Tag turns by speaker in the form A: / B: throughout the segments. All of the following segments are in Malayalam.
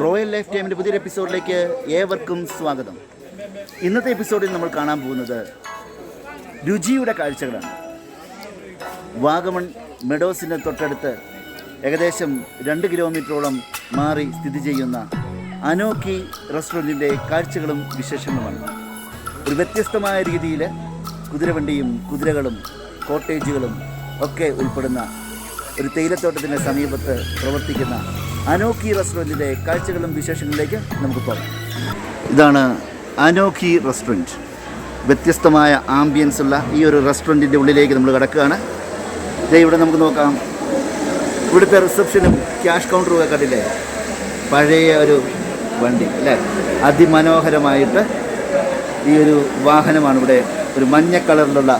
A: റോയൽ ലൈഫ് ടൈമിന്റെ പുതിയൊരു എപ്പിസോഡിലേക്ക് ഏവർക്കും സ്വാഗതം. ഇന്നത്തെ എപ്പിസോഡിൽ നമ്മൾ കാണാൻ പോകുന്നത് രുചിയുടെ കാഴ്ചകളാണ്. വാഗമൺ മെഡോസിന്റെ തൊട്ടടുത്ത് ഏകദേശം രണ്ട് കിലോമീറ്ററോളം മാറി സ്ഥിതി ചെയ്യുന്ന അനോക്കി റെസ്റ്റോറന്റിന്റെ കാഴ്ചകളും വിശേഷങ്ങളുമാണ്. ഒരു വ്യത്യസ്തമായ രീതിയിൽ കുതിരവണ്ടിയും കുതിരകളും കോട്ടേജുകളും ഒക്കെ ഉൾപ്പെടുന്ന ഒരു തേയിലത്തോട്ടത്തിന്റെ സമീപത്ത് പ്രവർത്തിക്കുന്ന അനോക്കി റെസ്റ്റോറന്റിന്റെ കാഴ്ചകളും വിശേഷങ്ങളിലേക്ക് നമുക്ക് പോകാം. ഇതാണ് അനോക്കി റെസ്റ്റോറന്റ് വ്യത്യസ്തമായ ആംബിയൻസ് ഉള്ള ഈ ഒരു റെസ്റ്റോറന്റിന്റെ ഉള്ളിലേക്ക് നമ്മൾ കിടക്കുകയാണ്. ഇതേ ഇവിടെ നമുക്ക് നോക്കാം. ഇവിടുത്തെ റിസപ്ഷനും ക്യാഷ് കൗണ്ടറും ഒക്കെ കണ്ടില്ലേ? പഴയ ഒരു വണ്ടി അല്ലേ? അതിമനോഹരമായിട്ട് ഈ ഒരു വാഹനമാണ് ഇവിടെ ഒരു മഞ്ഞ കളറിലുള്ള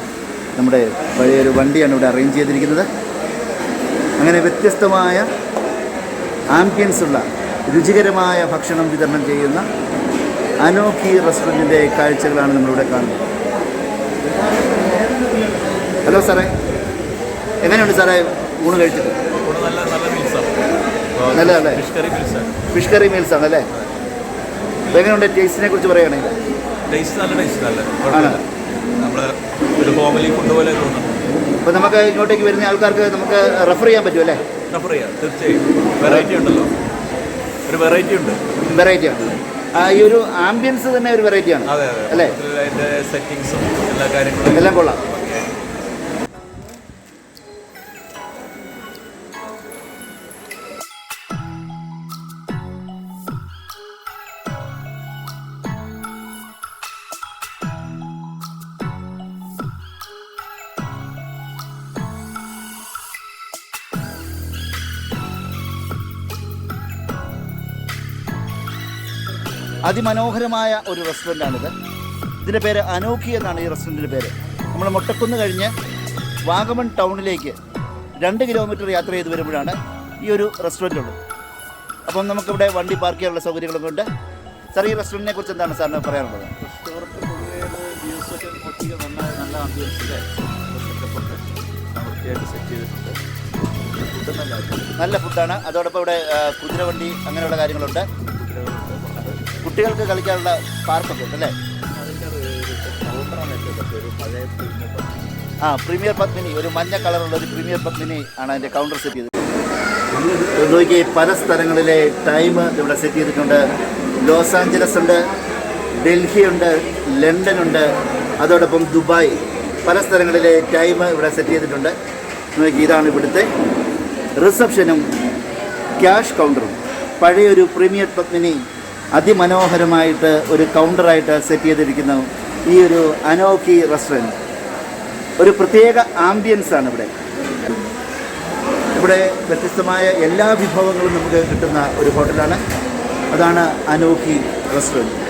A: നമ്മുടെ പഴയൊരു വണ്ടിയാണ് ഇവിടെ അറേഞ്ച് ചെയ്തിരിക്കുന്നത്. അങ്ങനെ വ്യത്യസ്തമായ ആംബിയൻസ് ഉള്ള രുചികരമായ ഭക്ഷണം വിതരണം ചെയ്യുന്ന അനോഖി റെസ്റ്റോറന്റിന്റെ കാഴ്ചകളാണ് നമ്മളിവിടെ കാണുന്നത്. ഹലോ സാറേ. എങ്ങനെയുണ്ട് സാറേ ഊണ് കഴിച്ചിട്ട് നല്ലതല്ലേ?
B: ഫിഷ് കറി
A: മീൽസ് ആണ് അല്ലേ എങ്ങനെയുണ്ട് ടേസ്റ്റിനെ കുറിച്ച് പറയുകയാണെങ്കിൽ
B: ടേസ്റ്റ് നല്ല ടേസ്റ്റ് നമ്മൾ ഒരു തോന്നുന്നു.
A: അപ്പോൾ നമുക്ക് ഇങ്ങോട്ടേക്ക് വരുന്ന ആൾക്കാർക്ക് നമുക്ക് റെഫർ ചെയ്യാൻ പറ്റുമല്ലേ?
B: റെഫർ ചെയ്യാം തീർച്ചയായും. വെറൈറ്റി ഉണ്ടല്ലോ. ഒരു വെറൈറ്റി ഉണ്ട്.
A: വെറൈറ്റി ആണ്. ഈ ഒരു ആംബിയൻസ് തന്നെ ഒരു
B: വെറൈറ്റിയാണ്
A: അല്ലേ?
B: സെറ്റിങ്സും എല്ലാ കാര്യങ്ങളും
A: എല്ലാം കൊള്ളാം. അതിമനോഹരമായ ഒരു റെസ്റ്റോറന്റാണിത് ഇതിന്റെ പേര് അനോഖി എന്നാണ് ഈ റെസ്റ്റോറന്റിന്റെ പേര്. നമ്മൾ മുട്ടക്കുന്ന് കഴിഞ്ഞ് വാഗമൺ ടൗണിലേക്ക് രണ്ട് കിലോമീറ്റർ യാത്ര ചെയ്ത് വരുമ്പോഴാണ് ഈ ഒരു റെസ്റ്റോറന്റ് ഉള്ളത് അപ്പം നമുക്കിവിടെ വണ്ടി പാർക്ക് ചെയ്യാനുള്ള സൗകര്യങ്ങളൊക്കെ ഉണ്ട്. സാർ ഈ റെസ്റ്റോറന്റിനെ കുറിച്ച് എന്താണ് സാറിന് പറയാനുള്ളത്?
B: നല്ല
A: ഫുഡാണ്. അതോടൊപ്പം ഇവിടെ കുതിരവണ്ടി അങ്ങനെയുള്ള കാര്യങ്ങളുണ്ട്. കുട്ടികൾക്ക് കളിക്കാനുള്ള പാർക്കൊക്കെ ഉണ്ട് അല്ലേ? ആ പ്രീമിയർ പത്മിനി ഒരു മഞ്ഞ കളറുള്ള ഒരു പ്രീമിയർ പത്മിനി ആണ് അതിന്റെ കൗണ്ടർ സെറ്റ് ചെയ്തത്. നോക്കി പല സ്ഥലങ്ങളിലെ ടൈം ഇവിടെ സെറ്റ് ചെയ്തിട്ടുണ്ട്. ലോസ് ആഞ്ചലസ് ഉണ്ട് ഡൽഹി ഉണ്ട് ലണ്ടൻ ഉണ്ട് അതോടൊപ്പം ദുബായ്. പല സ്ഥലങ്ങളിലെ ടൈം ഇവിടെ സെറ്റ് ചെയ്തിട്ടുണ്ട്. നോക്കി ഇതാണ് ഇവിടുത്തെ റിസപ്ഷനും ക്യാഷ് കൗണ്ടറും പഴയൊരു പ്രീമിയർ പത്മിനി അതിമനോഹരമായിട്ട് ഒരു കൗണ്ടറായിട്ട് സെറ്റ് ചെയ്തിരിക്കുന്ന ഈ ഒരു അനോക്കി റെസ്റ്റോറന്റ് ഒരു പ്രത്യേക ആംബിയൻസ് ആണ് ഇവിടെ. ഇവിടെ വ്യത്യസ്തമായ എല്ലാ വിഭവങ്ങളും നമുക്ക് കിട്ടുന്ന ഒരു ഹോട്ടലാണ് അതാണ് അനോഖി റെസ്റ്റോറന്റ്